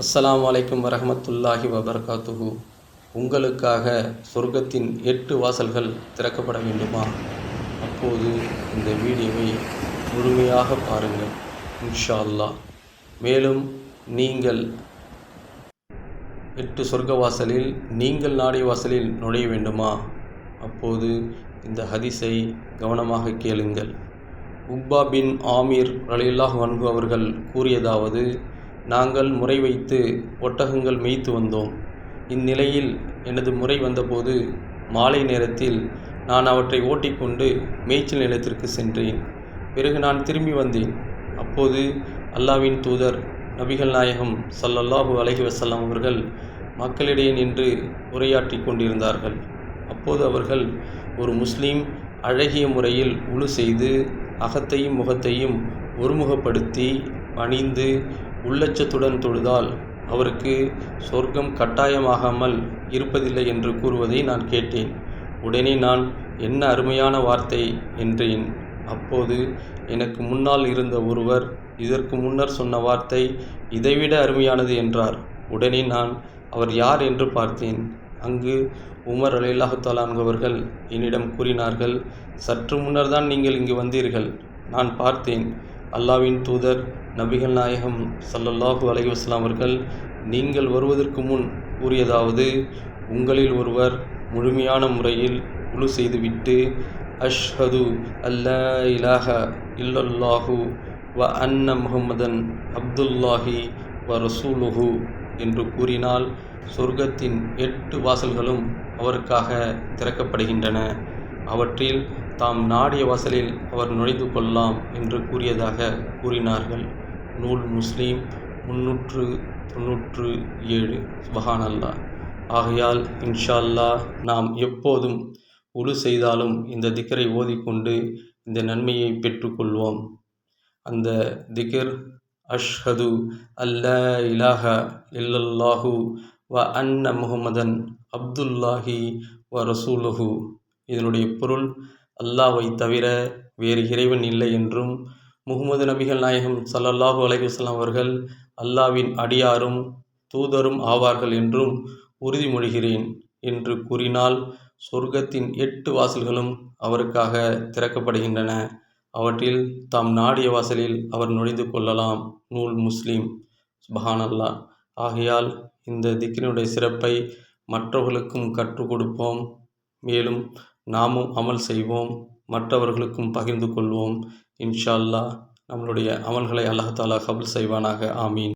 அஸ்லாம் அலைக்கும் வரமத்துல்லாஹி வபரகாத்துஹு. உங்களுக்காக சொர்க்கத்தின் எட்டு வாசல்கள் திறக்கப்பட வேண்டுமா? அப்போது இந்த வீடியோவை முழுமையாக பாருங்கள் இன்ஷா அல்லாஹ் மேலும் நீங்கள் எட்டு சொர்க்க வாசலில் நீங்கள் நாடி வாசலில் நுழைய வேண்டுமா? அப்போது இந்த ஹதிசை கவனமாக கேளுங்கள். உக்பா பின் ஆமீர் ரலில்லாஹ் அன்ஹு அவர்கள் கூறியதாவது நாங்கள் முறை வைத்து ஒட்டகங்கள் மேய்த்து வந்தோம். இந்நிலையில் எனது முறை வந்தபோது மாலை நேரத்தில் நான் அவற்றை ஓட்டிக்கொண்டு மேய்ச்சல் நிலத்திற்கு சென்றேன். பிறகு நான் திரும்பி வந்தேன். அப்போது அல்லாவின் தூதர் நபிகள் நாயகம் சல்லல்லாஹு அலஹி வசல்லாம் அவர்கள் மக்களிடையே நின்று உரையாற்றி கொண்டிருந்தார்கள். அப்போது அவர்கள் ஒரு முஸ்லீம் அழகிய முறையில் உழு செய்து அகத்தையும் முகத்தையும் ஒருமுகப்படுத்தி பணிந்து உள்ளச்சத்துடன் தொழுதால் அவருக்கு சொர்க்கம் கட்டாயமாகாமல் இருப்பதில்லை என்று கூறுவதை நான் கேட்டேன். உடனே நான் என்ன அருமையான வார்த்தை என்றேன். அப்போது எனக்கு முன்னால் இருந்த ஒருவர் இதற்கு முன்னர் சொன்ன வார்த்தை இதைவிட அருமையானது என்றார். உடனே நான் அவர் யார் என்று பார்த்தேன். அங்கு உமர் அலில்லாஹு அவர்கள் என்னிடம் கூறினார்கள் சற்று முன்னர் தான் நீங்கள் இங்கு வந்தீர்கள். நான் பார்த்தேன். அல்லாவின் தூதர் நபிகள் நாயகம் சல்லல்லாஹு அலைஹி வஸல்லம் அவர்கள் நீங்கள் வருவதற்கு முன் கூறியதாவது உங்களில் ஒருவர் முழுமையான முறையில் குழு செய்துவிட்டு அஷ்ஹது அல்லா இலாஹ இல்லல்லாஹு வ அன்ன முகமதன் அப்துல்லாஹி வ ரசூலுஹு என்று கூறினால் சொர்க்கத்தின் எட்டு வாசல்களும் அவருக்காக திறக்கப்படுகின்றன. அவற்றில் தாம் நாடிய வாசலில் அவர் நுழைந்து கொள்ளலாம் என்று கூறியதாக கூறினார்கள். நூல் முஸ்லீம் முன்னூற்று தொன்னூற்று ஏழு. சுபஹான் அல்லாஹ் ஆகையால் இன்ஷால்லா நாம் எப்போதும் உழு செய்தாலும் இந்த திக்கரை ஓதிக்கொண்டு இந்த நன்மையை பெற்றுக்கொள்வோம் அந்த திகர் அஷ்ஹது அல்லா இலாஹ இல்லல்லாஹு வ அன்ன முகமதன் அப்துல்லாஹி வ ரசூலுஹு இதனுடைய பொருள் அல்லாவை தவிர வேறு இறைவன் இல்லை என்றும் முகமது நபிகள் நாயகம் சல்லல்லாஹு அலைஹி அவர்கள் அல்லாவின் அடியாரும் தூதரும் ஆவார்கள் என்றும் உறுதிமொழிகிறேன் என்று கூறினால் சொர்க்கத்தின் எட்டு வாசல்களும் அவருக்காக திறக்கப்படுகின்றன. அவற்றில் தாம் நாடிய வாசலில் அவர் நுழைந்து கொள்ளலாம். நூல் முஸ்லீம். சுபஹான் ஆகையால் இந்த திக்கினுடைய சிறப்பை மற்றவர்களுக்கும் கற்றுக் கொடுப்போம். மேலும் நாமும் அமல் செய்வோம் மற்றவர்களுக்கும் பகிர்ந்து கொள்வோம். இன்ஷா அல்லாஹ் நம்மளுடைய அமல்களை அல்லாஹாலா கபல் கபுல் செய்வானாக. ஆமீன்.